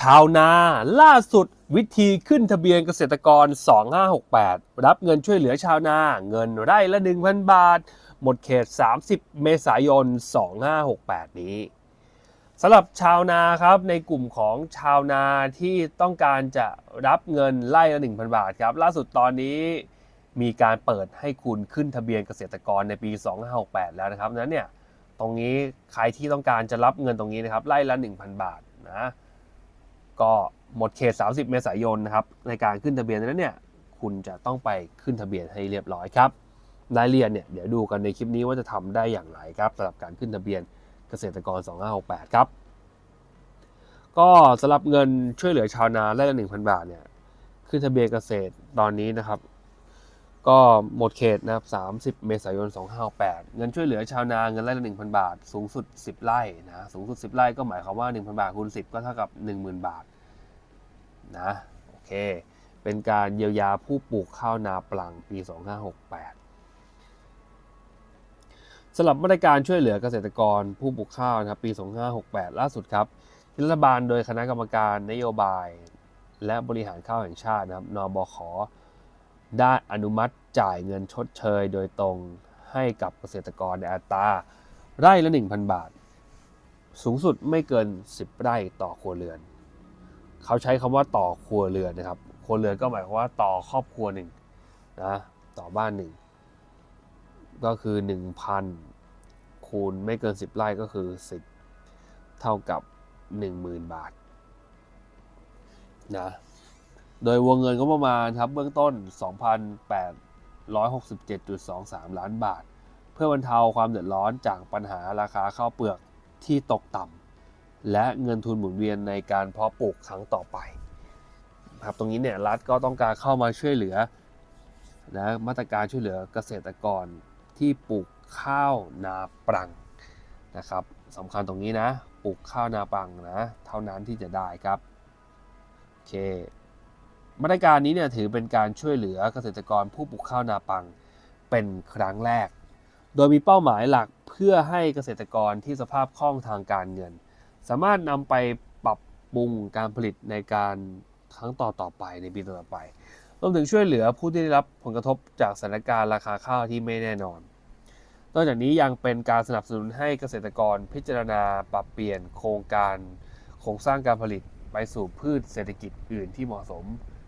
ชาวนาล่าสุดวิธีขึ้นทะเบียนเกษตรกร 2568 รับเงินช่วยเหลือชาวนาเงินไร่ละ 1,000 บาท หมดเขต 30 เมษายน 2568 นี้สำหรับชาวนาครับในกลุ่มของชาวนาที่ต้องการจะรับเงินไร่ละ 1,000 บาทครับ ล่าสุดตอนนี้มีการเปิดให้คุณขึ้นทะเบียนเกษตรกรในปี 2568 แล้วนะครับนั้นเนี่ยตรงนี้ใครที่ต้องการจะรับเงินตรงนี้นะครับไร่ละ 1,000 บาทนะ ก็หมดเขต 30 เมษายนนะครับในการขึ้นทะเบียนนั้นเนี่ยคุณจะต้องไปขึ้นทะเบียนให้เรียบร้อยครับรายละเอียดเนี่ยเดี๋ยวดูกันในคลิปนี้ว่าจะทำได้อย่างไรครับสำหรับการขึ้นทะเบียนเกษตรกร 2568 ครับ ก็สำหรับเงินช่วยเหลือชาวนาไร่ละ1,000 บาทเนี่ยขึ้นทะเบียนเกษตรตอนนี้นะครับ ก็หมดเขตนะครับ30 เมษายน 2568 เงินช่วยเหลือชาวนาเงินไร่ละ 1,000 บาท สูงสุด 10 ไร่นะ สูงสุด 10 ไร่ก็หมายความว่า 1,000 บาทคูณ 10 ก็เท่ากับ 10,000 บาทนะโอเค เป็นการเยียวยาผู้ปลูกข้าวนาปลังปี 2568สำหรับมาตรการช่วยเหลือเกษตรกรผู้ปลูกข้าวนะครับปี 2568 ล่าสุดครับรัฐบาลโดยคณะกรรมการนโยบาย และบริหารข้าวแห่งชาตินะครับนบข ได้อนุมัติจ่ายเงินชดเชยโดยตรงให้กับเกษตรกรในอัตราไร่ละ 1,000 บาท สูงสุดไม่เกิน 10 ไร่ต่อครัวเรือน เขาใช้คำว่าต่อครัวเรือนนะครับ ครัวเรือนก็หมายความว่าต่อครอบครัวหนึ่งนะต่อบ้านหนึ่งก็คือ 1,000 คูณไม่เกิน 10 ไร่ก็คือ 10 เท่ากับ 10,000 บาทนะ โดยวงเงินก็ประมาณครับเบื้องต้น 2,867.23 ล้านบาท เพื่อบรรเทาความเดือดร้อนจากปัญหาราคาข้าวเปลือกที่ตกต่ำและเงินทุนหมุนเวียนในการเพาะปลูกครั้งต่อไปครับตรงนี้เนี่ยรัฐก็ต้องการเข้ามาช่วยเหลือนะมาตรการช่วยเหลือเกษตรกรที่ปลูกข้าวนาปรังนะครับสำคัญตรงนี้นะ ปลูกข้าวนาปรังนะ เท่านั้นที่จะได้ครับ โอเค มาตรการนี้เนี่ยถือเป็นการช่วยเหลือเกษตรกรผู้ปลูกข้าวนาปังเป็นครั้งแรก โดยมีเป้าหมายหลักเพื่อให้เกษตรกรที่สภาพคล่องทางการเงิน สามารถนำไปปรับปรุงการผลิตในการครั้งต่อต่อไปในปีต่อไปรวมถึงช่วยเหลือผู้ที่ได้รับผลกระทบจากสถานการณ์ราคาข้าวที่ไม่แน่นอน นอกจากนี้ยังเป็นการสนับสนุนให้เกษตรกรพิจารณาปรับเปลี่ยนโครงการโครงสร้างการผลิตไปสู่พืชเศรษฐกิจอื่นที่เหมาะสม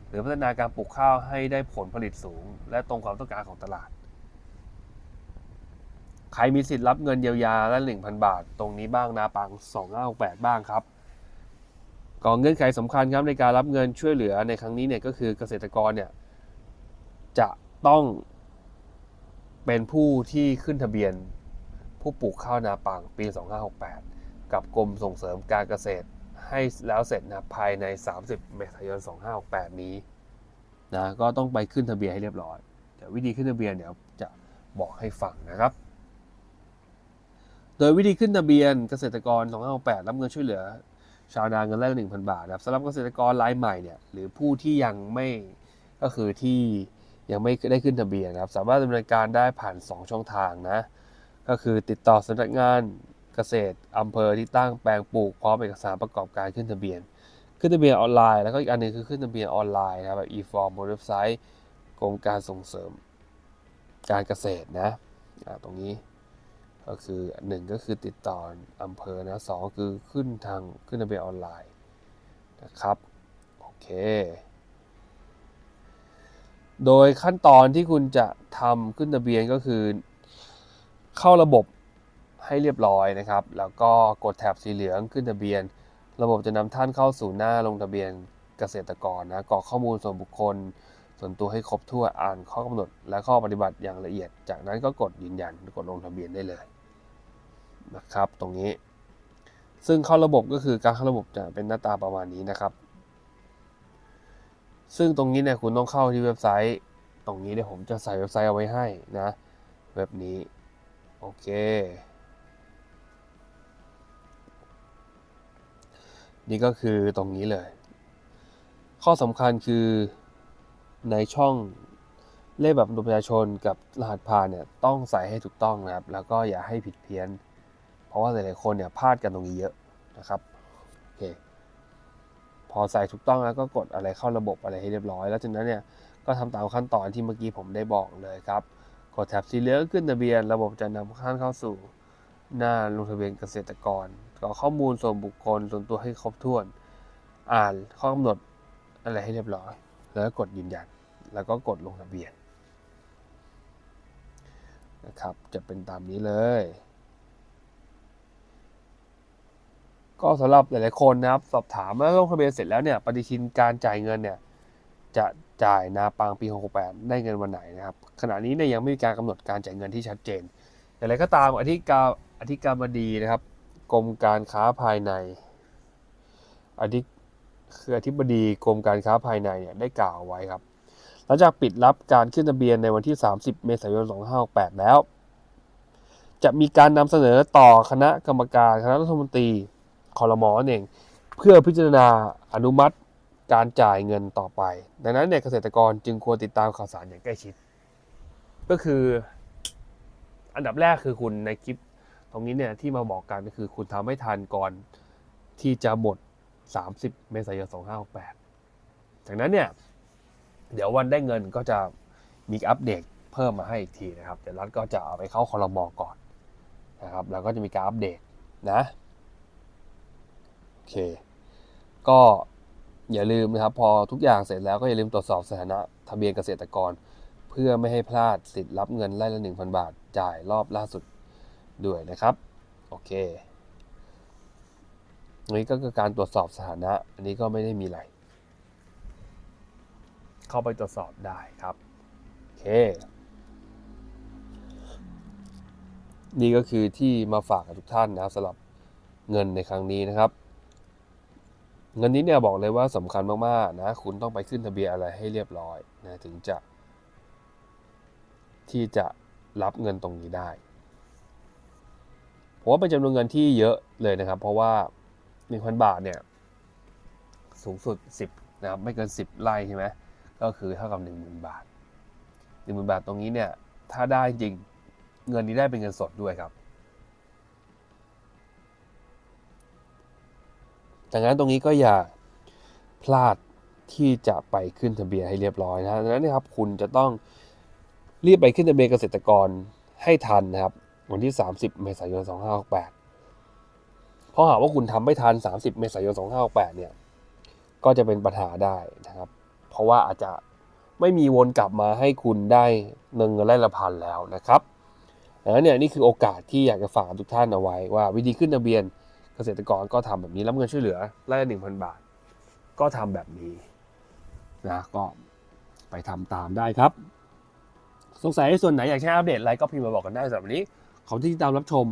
หรือพัฒนาการปลูกข้าวให้ได้ผลผลิตสูง และตรงความต้องการของตลาด ใครมีสิทธิ์รับเงินเยียวยาละ1,000บาท ตรงนี้บ้างนาปัง2568 บ้างครับก่อนเงื่อนไขสำคัญครับในการรับเงินช่วยเหลือในครั้งนี้เนี่ยก็คือเกษตรกรเนี่ยจะต้องเป็นผู้ที่ขึ้นทะเบียนผู้ปลูกข้าวนาปังปี 2568 กับกรมส่งเสริมการเกษตร ให้แล้วเสร็จนะภายใน 30 เมษายน 2568 นี้นะก็ต้องไปขึ้นทะเบียนให้เรียบร้อยเดี๋ยววิธีขึ้นทะเบียนเดี๋ยวจะบอกให้ฟังนะครับ โดยวิธีขึ้นทะเบียนเกษตรกร 2568 รับเงินช่วยเหลือ ชาวนาเงินไร่ละ1,000 บาทนะครับสำหรับเกษตรกรรายใหม่เนี่ยหรือผู้ที่ยังไม่ก็คือที่ยังไม่ได้ขึ้นทะเบียนนะครับ สามารถดำเนินการได้ผ่าน 2 ช่องทางนะ ก็คือติดต่อสำนักงาน เกษตรอำเภอที่ตั้งแปลงปลูกพร้อมเอกสารประกอบการขึ้นทะเบียน ขึ้นทะเบียนออนไลน์แล้วก็อีกอันหนึงคือขึ้นทะเบียนออนไลน์นะครับแบบ e-form บนเว็บไซต์กรมการส่งเสริม การเกษตรนะตรงนี้ก็คือหนึ่งก็คือติดต่ออำเภอนะสองคือขึ้นทางขึ้นทะเบียนออนไลน์นะครับโอเคโดยขั้นตอนที่คุณจะทำขึ้นทะเบียนก็คือ เข้าระบบ ให้เรียบร้อยนะครับ แล้วก็กดแถบสีเหลืองขึ้นทะเบียน ระบบจะนำท่านเข้าสู่หน้าลงทะเบียนเกษตรกรนะกรอกข้อมูลส่วนบุคคล ส่วนตัวให้ครบถ้วนอ่านข้อกำหนด และข้อปฏิบัติอย่างละเอียด จากนั้นก็กดยืนยันกดลงทะเบียนได้เลยนะครับ ตรงนี้ ซึ่งเข้าระบบก็คือการเข้าระบบจะเป็นหน้าตาประมาณนี้นะครับ ซึ่งตรงนี้เนี่ยคุณต้องเข้าที่เว็บไซต์ ตรงนี้เดี๋ยวผมจะใส่เว็บไซต์เอาไว้ให้นะ เว็บนี้ โอเค นี่ก็คือตรงนี้เลย ข้อสำคัญคือในช่องเลขแบบประชาชนกับรหัสผ่านเนี่ยต้องใส่ให้ถูกต้องนะครับ แล้วก็อย่าให้ผิดเพี้ยน เพราะว่าหลายๆคนเนี่ยพลาดกันตรงนี้เยอะนะครับโอเคอใส่ถูกต้องแล้วก็กดอะไรเข้าระบบอะไรให้เรียบร้อย แล้วจากนั้นเนี่ยก็ทำตามขั้นตอนที่เมื่อกี้ผมได้บอกเลยครับ กดแท็บสีเหลืองขึ้นทะเบียน ระบบจะนำท่านเข้าสู่หน้าลงทะเบียนเกษตรกร กรอกข้อมูลส่วนบุคคลส่วนตัวให้ครบถ้วน อ่านข้อกำหนดอะไรให้เรียบร้อย แล้วก็กดยืนยัน แล้วก็กดลงทะเบียนนะครับ จะเป็นตามนี้เลย ก็สำหรับหลายๆคนนะครับ สอบถามว่าลงทะเบียนเสร็จแล้วเนี่ยปฏิทินการจ่ายเงินเนี่ยจะจ่ายนาปังปี 68 ได้เงินวันไหนนะครับ ขณะนี้เนี่ยยังไม่มีการกำหนดการจ่ายเงินที่ชัดเจน อย่างไรก็ตามอธิการอธิการบดีนะครับ กรมการค้าภายในอธิคืออธิบดีกรมการค้าภายในเนี่ยได้กล่าวไว้ครับ หลังจากปิดรับการขึ้นทะเบียนในวันที่ 30 เมษายน 2568 แล้ว จะมีการนำเสนอต่อคณะกรรมการคณะรัฐมนตรีคอรมอเองเพื่อพิจารณาอนุมัติการจ่ายเงินต่อไป ดังนั้นเนี่ยเกษตรกรจึงควรติดตามข่าวสารอย่างใกล้ชิด ก็คืออันดับแรกคือคุณในคลิป ตรงนี้เนี่ยที่มาบอกกันก็คือคุณทำให้ทันก่อนที่จะหมด 30 เมษายน 2568จากนั้นเนี่ยเดี๋ยววันได้เงินก็จะมีอัปเดตเพิ่มมาให้อีกทีนะครับ เดี๋ยวรัฐก็จะเอาไปเข้าคอรมอก่อนนะครับ แล้วก็จะมีการอัปเดตนะโอเค ก็อย่าลืมนะครับ พอทุกอย่างเสร็จแล้วก็อย่าลืมตรวจสอบสถานะทะเบียนเกษตรกร เพื่อไม่ให้พลาดสิทธิ์รับเงินไล่ละ 1,000 บาท จ่ายรอบล่าสุด ด้วยนะครับ โอเคอันนี้ก็คือการตรวจสอบสถานะ อันนี้ก็ไม่ได้มีอะไร เข้าไปตรวจสอบได้ครับ โอเค นี่ก็คือที่มาฝากกับทุกท่านนะครับสำหรับเงินในครั้งนี้นะครับ เงินนี้เนี่ยบอกเลยว่าสำคัญมากๆนะ คุณต้องไปขึ้นทะเบียนอะไรให้เรียบร้อยนะถึงจะ ที่จะรับเงินตรงนี้ได้ ผมว่าเป็นจำนวนเงินที่เยอะเลยนะครับ เพราะว่า 1,000 บาทเนี่ยสูงสุด 10นะครับไม่เกิน 10 ไร่ใช่ไหมก็คือเท่ากับ 10,000 บาท 10,000 บาทตรงนี้เนี่ยถ้าได้จริงเงินนี้ได้เป็นเงินสดด้วยครับดังนั้นตรงนี้ก็อย่าพลาดที่จะไปขึ้นทะเบียนให้เรียบร้อยนะดังนั้นนะครับคุณจะต้องรีบไปขึ้นทะเบียนเกษตรกรให้ทันนะครับ วันที่ 30 เมษายน 2568เพราะหากว่าคุณทำไม่ทัน 30 เมษายน 2568 เนี่ย ก็จะเป็นปัญหาได้นะครับ เพราะว่าอาจจะไม่มีวนกลับมาให้คุณได้เงินเงินไล่ละพันแล้วนะครับดังนั้นเนี่ยนี่คือโอกาสที่อยากจะฝากทุกท่านเอาไว้ว่า วิธีขึ้นทะเบียนเกษตรกรก็ทำแบบนี้รับเงินช่วยเหลือไล่ละ1,000บาท ก็ทำแบบนี้นะก็ไปทำตามได้ครับ สงสัยส่วนไหนอยากใช้อัปเดตอะไรก็พิมพ์มาบอกกันได้สำหรับวันนี้ ของที่ติดตามรับชม